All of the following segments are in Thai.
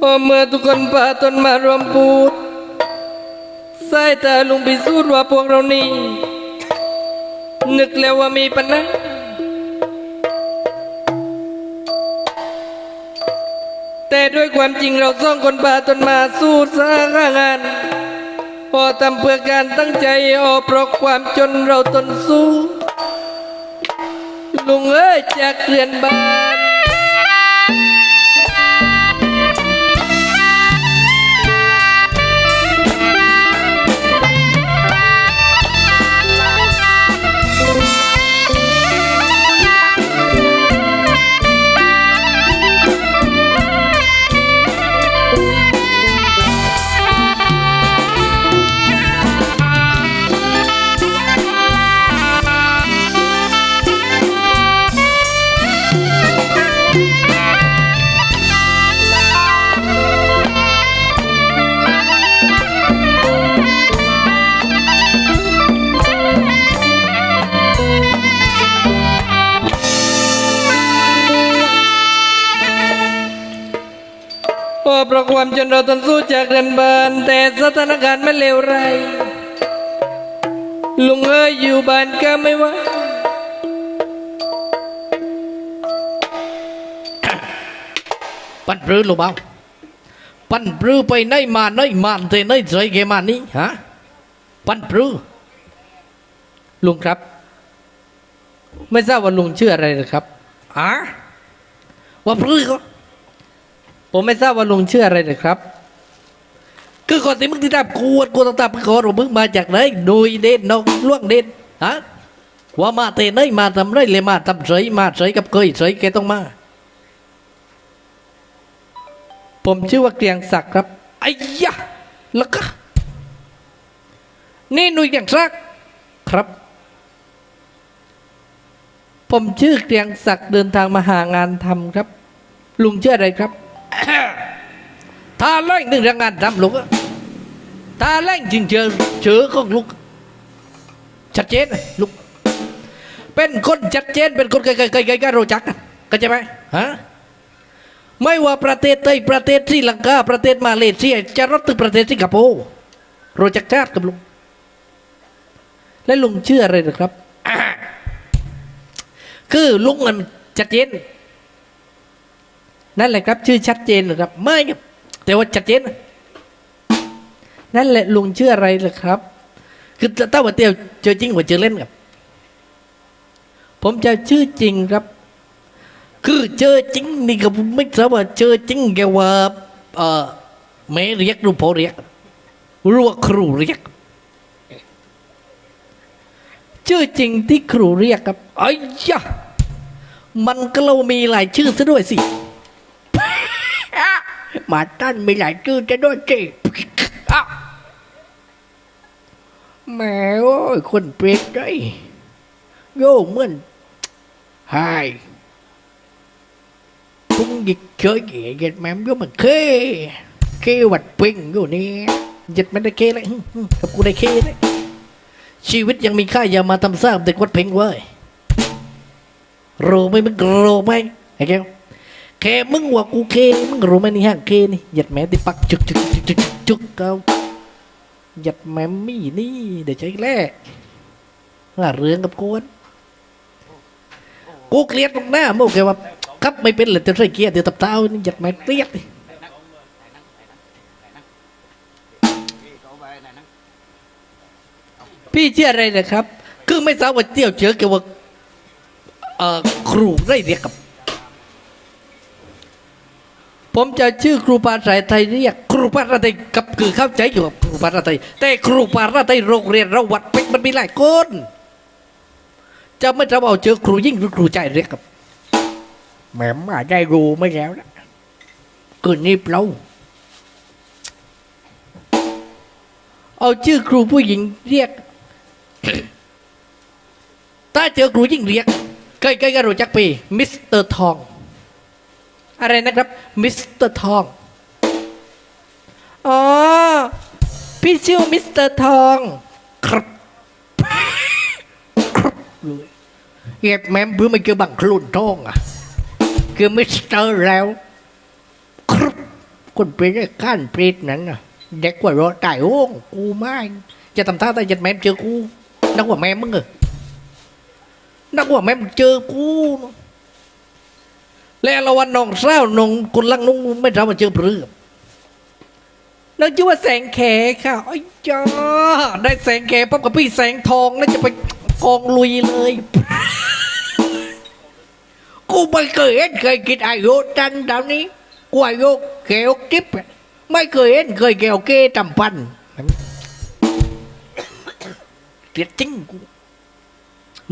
พอเมื่อทุกคนพาตนมารวมพูดสายตาลุงพิสูจน์ว่าพวกเรานี่นึกแล้วว่ามีปัญหาแต่ด้วยความจริงเราสองคนพาตนมาสู้สร้างงาน พอทำเพื่อการตั้งใจออเพราะความจนเราตนสู้ ลุงเอ้ยจากเรียนบ้าน พอเพราะความจนเราทนสู้จากเรือนบานแต่สถานการณ์ไม่เลวร้ายลุงเอ้ยอยู่บ้านก็ไม่ไหว่าปั้นปรือลูกเบาปั้นปรือไปไหนมาไหนมาเตไหนใจแกมานี่ฮะปั้นปรือลุงครับ ไม่ทราบว่าลุงชื่ออะไรหรือครับอะว่าปรือก็ ผมไม่ทราบว่าลุงชื่ออะไรหรือครับ คือก่อนที่มึงที่ทำกวดกูต้องทำก่อนว่ามึงมาจากไหนโดยเด่นนอกล่วงเด่นฮะว่ามาเตไหนมาทำไรเลยมาทำเฉยมาเฉยกับเคยเฉยแกต้องมา ผมชื่อว่าเกรียงศักดิ์ครับไอ้ยะแล้วก็นี่หนุ่ยอย่างซักครับ ผมชื่อเกรียงศักดิ์เดินทางมาหางานทำครับ ลุงชื่ออะไรครับ ถ้าแรงหนึ่งแรงงานทำลูกอะถ้าแรงจริงเจอเจอของลูกชัดเจนลูกเป็นคนชัดเจนเป็นคนไกลๆไกลๆรู้จักกันเข้าใจไหมฮะไม่ว่าประเทศไทยประเทศศรีลังกาประเทศมาเลเซียจะรถถึงประเทศสิงคโปร์รู้จักชาติกับลุงและลุงเชื่ออะไรหรือครับ คือลุงมันชัดเจน นั่นแหละครับ ชื่อชัดเจนเหรือครับไม่ครับแต่ว่าชัดเจนนะนั่นแหละลุงชื่ออะไรเหรอครับ คือถ้าว่าเตียวเจอจริงกว่าเจอเล่นครับ ผมจะชื่อจริงครับ คือเจอจริงนี่ก็ไม่ทราบว่าเจอจริงแกว่า เออแม่เรียกหรือพอเรียกรือว่าครูเรียกชื่อจริงที่ครูเรียกครับไอ้ยะมันก็เรามีหลายชื่อซะด้วยสิ หมาตั้นมีหลายชื่อจะด้วยสิอ้าแม่โอ้ยคนเปรียกได้โย่เหมือนไฮพุ่งยิกเฉยเกียดแม่มโย่มันเคเควัดปิงอยู่นี่ยัดไม่ได้เคเลยกับกูได้เคเลยชีวิตยังมีค่าอย่ามาทำสร้างเด็กวัดเพ่งเว้ยรู้ไหมมึงรู้ไหมไอ้แก้ว แค่มึงว่ากูเคมึงรู้ไหมนี่ฮะเคนี่หยัดแม่ติปักจุกจุกจุกจุกจุกเกาหยัดแม่มี่นี่เดี๋ยวใช้แล่หาเรื่องกับกวนกูเกลียดตรงหน้าโมกแกว่าครับไม่เป็นเลยจะใส่เกียร์เดี๋ยวตับเท้านี่หยัดแม่เกลียดพี่เชื่ออะไรเหรอครับ คือไม่ทราบว่าเที่ยวเจอแกว่าเอ่อครูได้เรียกกับ ผมจะชื่อครูภาษาไทยเรียกครูภาษาไทยกับคือเข้าใจอยู่กับครูภาษาไทย แต่ครูภาษาไทยโรงเรียนเราวัดเป็กมันมีหลายคนจะไม่ทราบเอาเจอครูยิ่งหรือครูใจเรียกกับแหมมาได้รู้ไม่แล้วนะคืนนี้เปล่าเอาชื่อครูผู้หญิงเรียก ถ้าเจอครูยิ่งเรียกใกล้ๆก็รู้จักปีมิสเตอร์ทอง อะไรนะครับ มิสเตอร์ทอง อ๋อ พี่ชื่อมิสเตอร์ทอง ครับครับเลยเก็บแม่เพื่อไม่เจอบังคลุนทองอะ คือมิสเตอร์แล้ว ครับคนเปรตไอ้ข้านเปรตนั้นน่ะเด็กกว่ารถตายโอ้งกูไม่จะทำท่าแตายจัดแม่เจอกูนักว่าแม่มึงเหรอนักว่าแม่มึงเจอกู และละวันนองเศร้านองคนลังนุ่งไม่ทราบมาเจอเปลือกนั่นชื่อว่าแสงแขค่ะไอ้ยจ้าได้แสงแขปั๊บกับพี่แสงทองแล้วจะไปกองลุยเลย กูไม่เคยเห็นเคยกินอายุจันตอนนี้กูอายุเกวกิบไม่เคยเห็นเคยเกวเกตำพันเกลียดจริงกู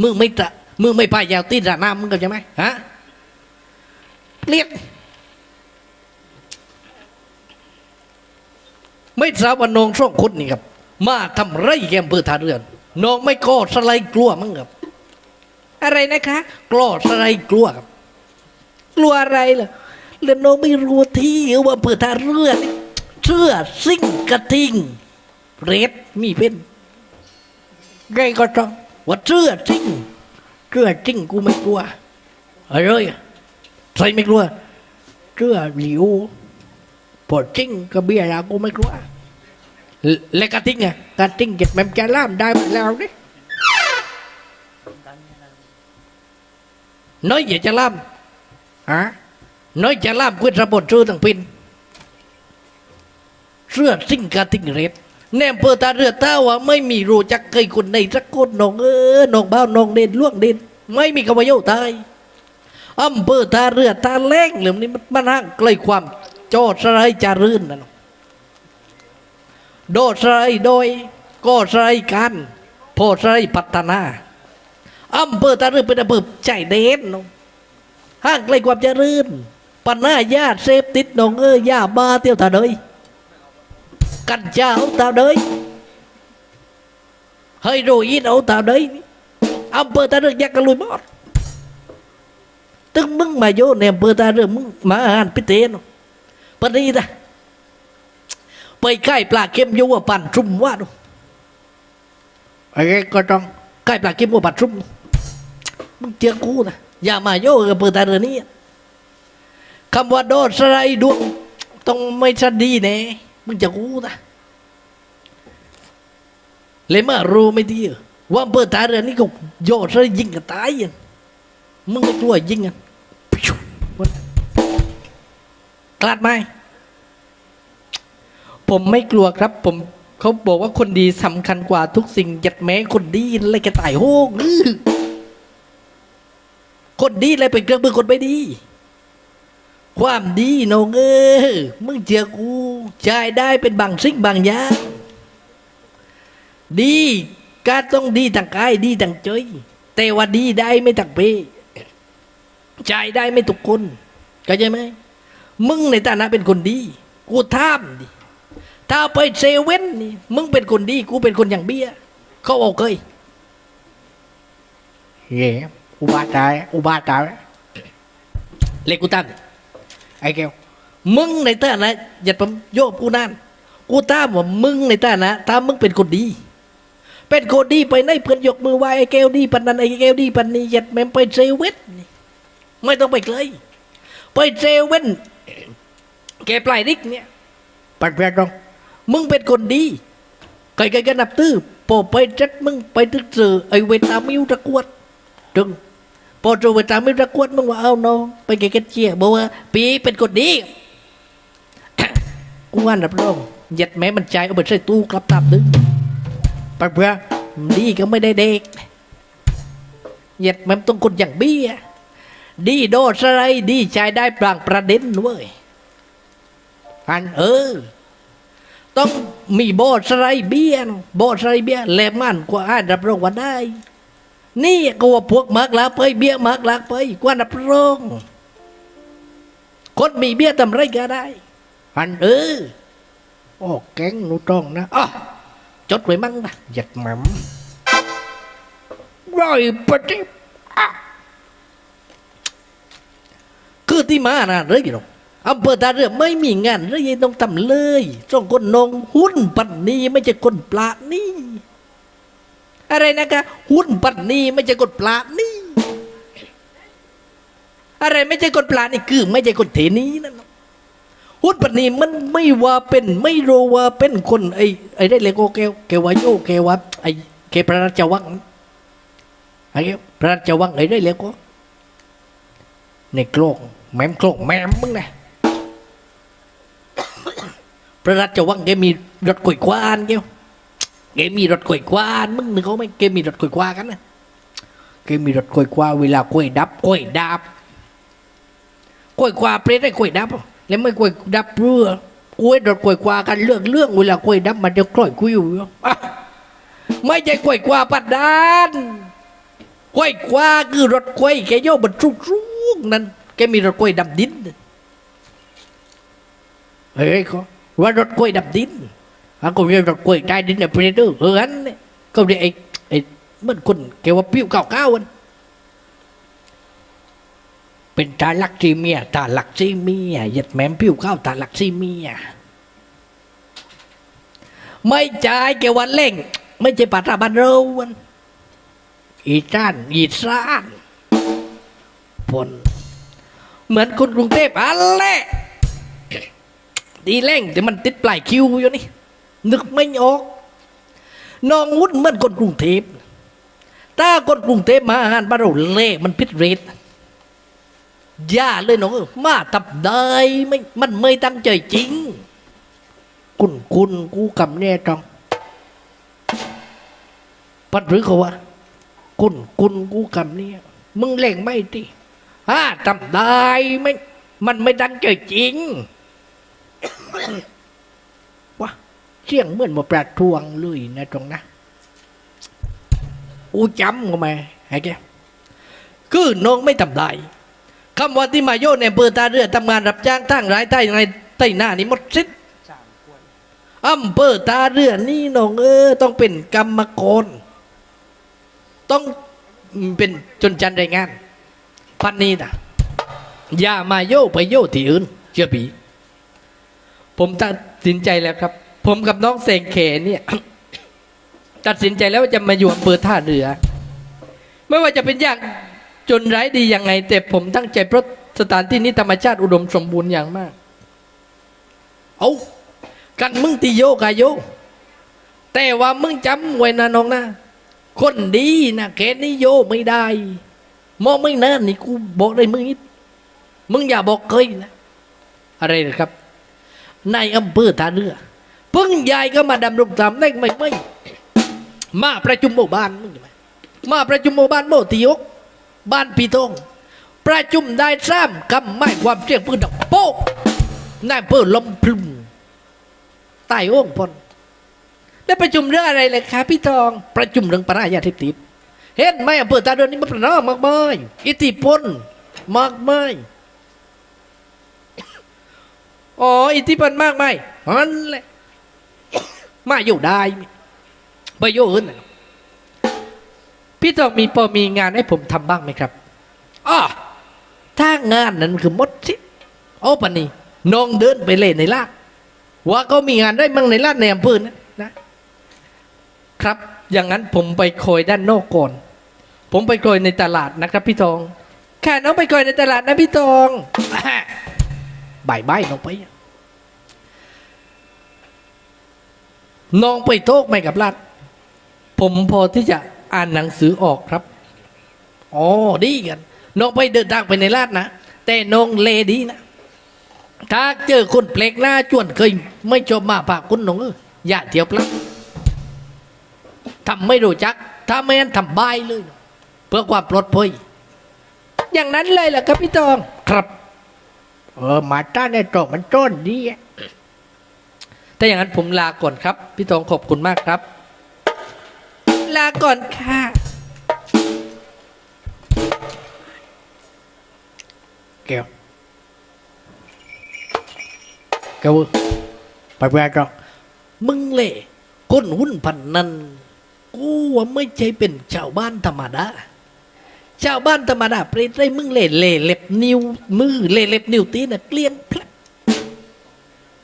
มึงไม่ตะมึงไม่พายาวตีระน้ำมึงก็ใช่ไหมฮะ เกลียดไม่ทราบว่าน้องสองคนนี่ครับ มาทำไรแกมเพื่อทาเรือนน้องไม่กอดสไลด์กลัวมั้งครับ อะไรนะคะกลอดสไลด์กลัวครับ กลัวอะไรเหรอแล้วน้องไม่รู้ที่ว่าเปิดทาเรือนี่เชื่อซิ่งกระทิงเรดมีเป็นไงก็ต้องว่าเชื่อจริงเชื่อจริงกูไม่กลัวอะไรอะ ใครไม่กลัวเชื่อหลิวพอจริงก็เบี้ยยากูไม่กลัวและกระทิงอะกระทิงเจ็ดแมมจะล่ามได้หมดแล้วนี่น้อยอย่าจะล่ามฮะน้อยจะล่าม quyết ระบทชื่อต่างปินเสื้อซิ่งกระทิงเร็ดแนมเปิดตาเรือต้าว่าไม่มีรู้จักเคยคนในสักคนน้องเออน้องบ้าวน้องเด่นล่วงเด่นไม่มีคำว่าโยตาย อำเภอตาเรือตาแรงเหล่มนี้มันมันห่างไกลความโจดสลายจารื่นนะน้องโดดสลายโดยก็สลายกันพอสลายพัฒนาอำเภอตาเรือเป็นอำเภอใจเด่นน้องห่างไกลความเจริญปัญหาญาติเสพติดน้องเอ้ยยาบ้าเที่ยวตาเดยกัญชาเอาตาเดยเฮยโรอีนเอาตาเดยอำเภอตาเรือยักษ์กระลุยมอด ตึงมึงมาโยนในอำเภอตาเรืองมึงมาอาหารพิเศษปนีนะไปใกล้ปลาเค็มอยูว่าปั่นชุ่มว่าดูไอ้ก็ต้องใกล้ปลาเค็มว่าปั่นชุ่มมึงเจอกูนะอย่ามาโยกับอำเภอตาเรืองนี่คำว่าโดดสไลด์ดวงต้องไม่ชัดดีแน่มึงจะกูนะเลยมารู้ไม่ดีเหรอว่าอำเปิดตาเรือนี่ก็โยดซะยิงกันตายอะมึงไม่กลัวยิงอะ กลาดไหมผมไม่กลัวครับ ผมเขาบอกว่าคนดีสำคัญกว่าทุกสิ่งยัดแม้คนดีอะไรกระต่ายโฮกอื้อคนดีอะไรเป็นเครื่องมือคนไม่ดี ความดีน้องเออมึงเจอกูจ่ายได้เป็นบางสิ่งบางอย่างดีการต้องดีทางกายดีทางใจแต่ว่าดีได้ไม่ทางเพศใจได้ไม่ทุกคนเข้าใจไหม มึงในฐานะเป็นคนดี กูท่ามดิถ้าไปเซเว่นนี่มึงเป็นคนดี กูเป็นคนอย่างเบี้ย เขาเอาเคยเย่อุบาตายอุบาตายเล็กกูท่ามดิไอ้แก้วมึงในฐานะอย่าไปโยบกูนั่นกูท่ามว่ามึงในฐานะถ้ามึงเป็นคนดี เป็นคนดีไปไหนเพื่อนยกมือไหว้ไอ้แก้วดีปันนั้นไอ้แก้วดีปันนี้ยัดแม่งไปเซเว่นนี่ไม่ต้องไปไกลไปเซเว่น แกปลายริกเนี่ยปัดเพื่อนต้องมึงเป็นคนดีใครๆก็นับตื้อพอไปจัดมึงไปตึกเจอไอ้เวตามิวตะกวดจึงพอเจอเวตามิวตะกวดมึงว่าเอาน้องไปแกกันเชียร์บอกว่าปีเป็นคนดีกูว่านับรองยัดแม้มันใจเอาไปใส่ตู้กลับตามดึงปัดเพื่อนดีก็ไม่ได้เด็กยัดแม้มต้องคนอย่างเบี้ยดีโดดสไลด์ดีใจได้ปรางประเด็นเว้ย อันเออ ต้องมีโบสไลเบียนโบสไลเบียแหลมมันกว่าอ่านรับรองว่าได้ นี่ก็ว่าพวกมากลาไปเบี้ยมากลากไปกว่ารับรองคนมีเบี้ยทำไรก็ได้ อันเออโอ้แก๊งหนูต้องนะอะจดไว้มั่งนะหยัดหม่ำร้อยปฏิบคือที่มานะเลยกี่น้อง อำเภอตาเรือไม่มีงานเลยต้องทำเลยสองคนนงหุ้นปันนี้ไม่ใช่คนปลานี่ อะไรนะคะหุ้นปันนี้ไม่ใช่คนปลานี่ อะไรไม่ใช่คนปลานี่คือ ไม่ใช่คนเทนี้นั่นหุ้นปันีมันไม่ว่าเป็น ไม่รู้ว่าเป็นคนไอ้ไอ้ได้เลโกแกวแกวาโยแกวาไอ้แกพระราชวังไอ้พระราชวังไอ้ได้เลโกในโกลกแมมโกลกแมมมึงนะ พระราชวังแกมีรถกวยควานแกวแกมีรถกวยควานมึงนึกเขาไหมแกมีรถกวยควากันนะแกมีรถกวยควาเวลากวยดับกวยดับกล้วยกวาเปรตได้กล้วยดับแล้วไม่กล้วยดับเรือกูให้ดดกล้วยกวากันเรื่องเรื่องเวลากล้วยดับมันจะกล้อยกูอยู่ไม่ใช่กล้วยกวาปัดดานกล้วยกวาคือรถกล้วยแกโย่บรรทุกรุกนั่นแกมีรถกล้วยดำดินเฮ้ยเขา ว่ารถกล้วยดำดินอะก็เรียกรถกล้วยใต้ดินเนี่ยเปรตเออเอออันเนี่ยก็เรียกไอ้ไอ้เหมื่อนคนแกว่าปิ้วเก่าเก้าวันเป็นตาลักซีเมียตาลักซีเมียหยัดแหมมผิวข้าวตาลักซีเมียไม่จ่ายแกวันเล่ง ไม่ใช่ปัตตาบันเราวันอีจ้านอีซ่านผลเหมือนคนกรุงเทพอะไร ดีเล่งแต่มันติดปลายคิวอยู่นี่ นึกไม่ออกน้องวุ้นเหมือนคนกรุงเทพถ้าคนกรุงเทพมาอาหารบ้านเราเล่มันพิษเรทอย่าเลยน้องมาตับได้ไม่มันไม่ตั้งใจจริงกุนกุนกูกำแน่จองปัดหรือเขาว่ากุนกุนกูกำเนี่ยมึงเล่งไม่ติฮ่าตับได้ไม่มันไม่ตั้งใจจริง วะเสียงเหมือนมาประทวงเลยนะตรงนะอูจำเข้ามไอ้แกคือน้องไม่ทำได้คำว่าที่มาโยนในอำเภอตาเรือทำงานรับจ้างตั้งรายใต้ในใต้หน้านี้หมดสิ้นอำเภอตาเรือนี่น้องเออต้องเป็นกรรมกรต้องเป็นจนจันแรงงานพันนี้นะอย่ามาโยไปโยที่อื่นเชื่อผี ผมตัดสินใจแล้วครับ ผมกับน้องเสงเขเนี่ย ตัดสินใจแล้วว่าจะมาอยู่อำเภอท่าเรือ ไม่ว่าจะเป็นอย่างจนไร้ดียังไง แต่ผมตั้งใจเพราะสถานที่นี้ธรรมชาติอุดมสมบูรณ์อย่างมาก เอากันมึงตีโยกายโย แต่ว่ามึงจำไว้นะน้องนะ คนดีนะแค่นี้โยไม่ได้มองไม่นานนี่กูบอกได้มึงนิดมึงอย่าบอกเคยนะ อะไรนะครับ นายอำเภอท่าเรือเพิ่งยายก็มาดำรงตำแหน่งไม่ไม่มาประชุมหมู่บ้านมึงมาประชุมหมู่บ้านโมติยก บ้านปีทองประชุมได้ซ้ำคำไม่ความเสี่ยงปืนดังโป๊กนายเปิดลมพลุมใต้อ่งพลได้ประชุมเรื่องอะไรเลยครับพี่ทอง ประชุมเรื่องปรายาเสพติดเห็นไหมอำเภอตาเดินนี่มันประนอมมากมายอิทธิพลมากมาย อ๋ออิทธิพลมากมายมันแหละมาอยู่ได้ไปโยอื่นนะพี่ต้องมีพอมีงานให้ผมทำบ้างไหมครับอ้อถ้างานนั้นคือมดสิโอ้ปะนี่น้องเดินไปเล่นในลาดว่าก็มีงานได้มั่งในลาดในอำเภอนะนะ ครับ อย่างนั้นผมไปคอยด้านนอกก่อน ผมไปคอยในตลาดนะครับ พี่ทองค่ะน้องไปคอยในตลาดนะพี่ทอง บายบายน้องไปน้องไปโทกไหมกับลาดผมพอที่จะอ่านหนังสือออกครับอ๋อดีกันน้องไปเดินทางไปในลาดนะแต่น้องเลดีนะ ถ้าเจอคนแปลกหน้าจวนเคย ไม่ชอบมาปากคุณน้องเอ้ยอย่าเที่ยวพลักทำไม่รู้จัก ถ้าไม่งั้นทำบายเลย เพื่อความปลอดภัยอย่างนั้นเลยเหรอครับพี่ตองครับ เออหมาต้าในตรอกมันต้นดีอะถ้าอย่างนั้นผมลาก่อนครับ พี่ตองขอบคุณมากครับ ลาก่อนค่ะแก้วแก้วไปแวดหรอกมึงเล่ก้นหุ้นพันนันกูว่าไม่ใช่เป็นชาวบ้านธรรมดา ชาวบ้านธรรมดาเปรตได้มึงเล่เล่เล็บนิ้วมือเล่เล็บนิ้วตีนน่ะเกลี้ยงพลัด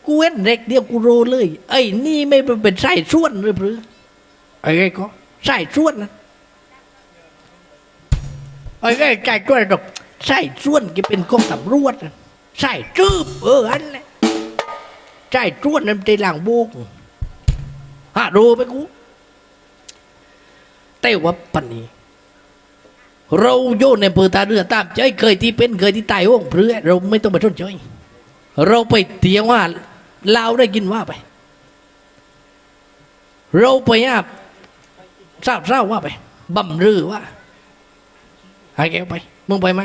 กูเว้นเด็กเดียวกูรู้เลย ไอ้นี่ไม่เป็นไส้ส่วนหรือเปล่าไอ้ไอ้ก็ใส่ส่วนนะไอ้ไอ้ไก่ก็ดอกใส่ส่วนก็เป็นกองตำรวจนะใส่จืบเอออันแหละใจจ้วนน้ำใจหลังบุกฮะรู้ไหมกูแต่ว่าปันนี้ เราโยนในอำเภอตาเรือตามใจเคยที่เป็นเคยที่ตายห้องเพื่อเราไม่ต้องไปทนใจเราไปเตียงว่าลาได้กินว่าไป เราไปอาบทราบเล่าว่าไปบำรือว่าให้แกไปมึงไปไหม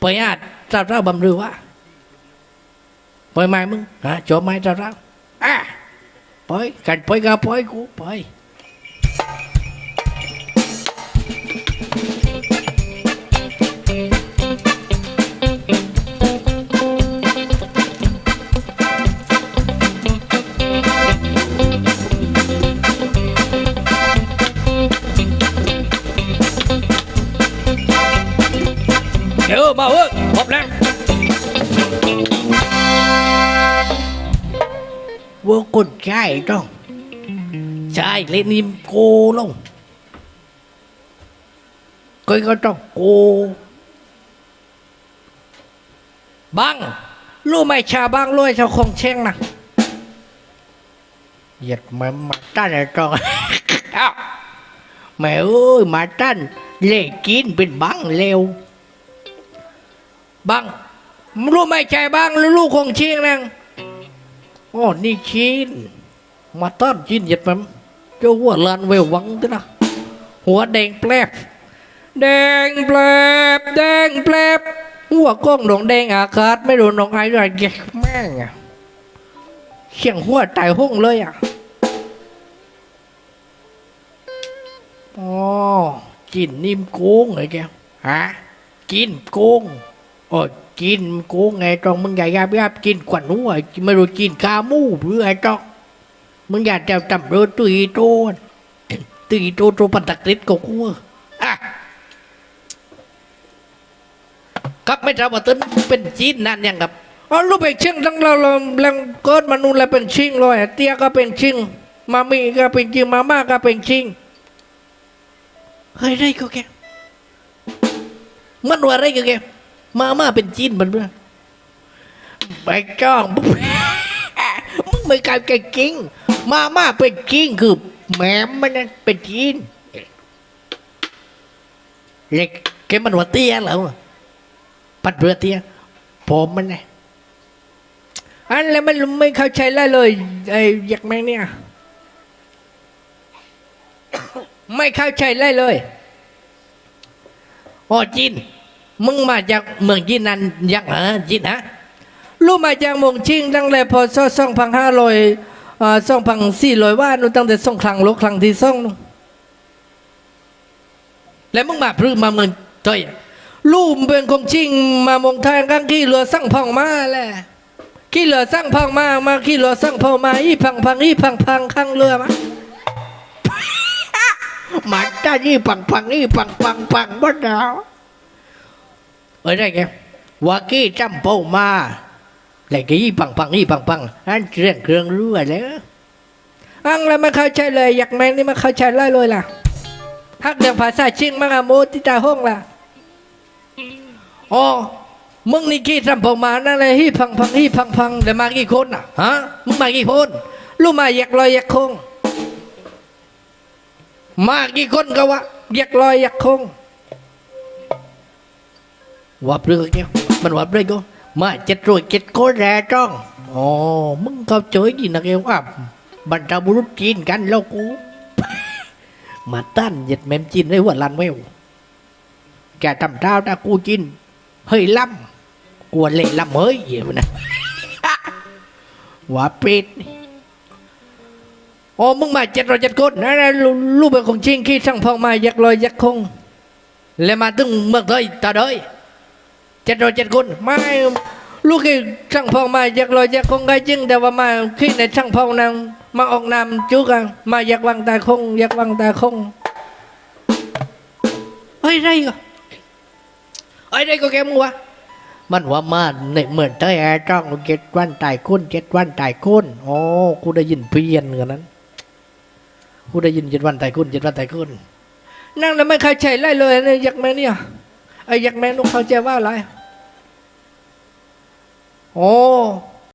ไปอาบทราบเล่าบำรือว่าไปไหมมึงฮะจบไหมทราบเล่าอะไปกันไปก็ไปกูไป ใช่ต้องใช่เล่นนิมโกลงก็ก็ต้องโกบังรู้ไหมชาบังรวยชาวคงเช่งนะเหยียดมันมาตั้นไอ้ตองอ้าวแม่เอ้ยมาตั้นเล่กินเป็นบังเร็วบังรู้ไหมใจบังลูกคงเชียงนัง โอ้นี่ชินมาต้อนชินเหยียดมันเจ้าหัวลานเววังด้วยนะหัวแดงแปลบแดงแปลบแดงแปลบหัวกล้องดองแดงอากาศไม่โดนน้องไอ้ด้วยแกแม่งอะเสียงหัวตายห้องเลยอะอ๋อกินนิ่มโกงไอ้แกฮะกินโกง โอ้กินกูไงตรงมึงอย่ายับยับกินกว่านู้นไม่รู้กินกามูหรือไอ้ตองมึงอย่าจะจำเรือตุยโตนตุยโตโตปันตะกฤษกับกูอะครับไม่ทราบว่าต้นเป็นจีนนั่นยังครับอ๋อรู้เป็นชิงทั้งเราเราลังเกิดมนุษย์แล้วเป็นชิงเลยเตี้ยก็เป็นชิงมามีก็เป็นชิงมาม่าก็เป็นชิงเฮ้ยได้ก็แกมันว่าอะไรกันแก มาม่าเป็นจีนมันเพื่อไปจ้องมึงไม่กลายเป็นจริงมาม่าเป็นจริงคือแหมมันนั่นเป็นจีนเล็กแกมันว่าเตี้ยเหรอปัดเรือเตี้ยผมมันไงอันแล้วมันไม่เข้าใจเลยเลยไอ้ยักษ์แมงเนี่ย ไม่เข้าใจเลยเลยอ๋อจีน มึงมาจากเมืองจีนนั่นยังเหรอจีนฮะรู้มาจากเมืองชิงตั้งแต่พศสองพันห้าร้อยสองพันสี่ร้อยว่านู่นตั้งแต่สงครามโลกครั้งที่สองนู่นแล้วมึงมาพรื้มาเมืองเตยลูกเป็นคงชิงมาเมองไทยกังขี้เรือสั่งพองมาแหละขี้เรือสั่งพองมามาขี้เรือสั่งพองมาอีพังพังอีพังพังข้างเรือมาหมาจ้านี่ปังปังนี่ปังปังปังบ้าดาว เอ้ยได้ไงว่ากี้จำเป้ามาแล้วกี้ปังปังนี่ปังปังอันเรื่องเครื่องรั่วแล้วอังแล้วไม่เข้าใจเลย อยากแมงนี่ไม่เข้าใจเลยเลยล่ะฮักเรื่องภาษาชิงมังอะโมติตาห้องล่ะอ๋อมึงนี่กี้จำเป้ามานั่นเลยฮีพังพังฮีพังพังเดี๋ยวมากี่คนอะฮะมึงมากี่คนลูกมาอยากลอยอยากคง มากี่คนก็วะอยากลอยอยากคง วับเรือแก้วมันวับเรือก็มาเจ็ดรวยเจ็ดโคแร่จ้องอ๋อมึงเข้าใจดีนะแกว่าบรรดาบุรุษจีนกันแล้วกู มาตั้นเหย็ดแมมจีนได้หัวลันเววแกทำเท้าตากูจีนเฮ้ยล่ำกลัวเละล่ำเฮ้ยเหี้ยมันนะว่าเป็ดโอ้มึงมาเจ็ดรอยเจ็ดคนนะนะลูลูกเป็นของชิงขี้ช่างพองมายักลอยยักคง แล้วมาถึงเมืองไทยตาเดย เจ็ดร้อยเจ็ดคนไม่ลูกที่ช่างพองมาอยากลอยอยากคงไงจริงแต่ว่ามาขี้ในช่างพองนางมาออกนามจุกันมาอยากวังตาคงอยากวังตาคงเฮ้ยไรก็เฮ้ยไรก็แกมึงวะมันว่ามาในเหมือนเตยแอร์จ้องเจ็ดวันตายคุณเจ็ดวันตายคุณโอ้กูได้ยินเพี้ยนกันนั้นกูได้ยินเจ็ดวันตายคุณเจ็ดวันตายคุณนั่งแล้วไม่เข้าใจไรเลยเนี่ยยักษ์แม่เนี่ย ไอ้ยักษ์แม่นุกเขาใจว่าอะไร โอ้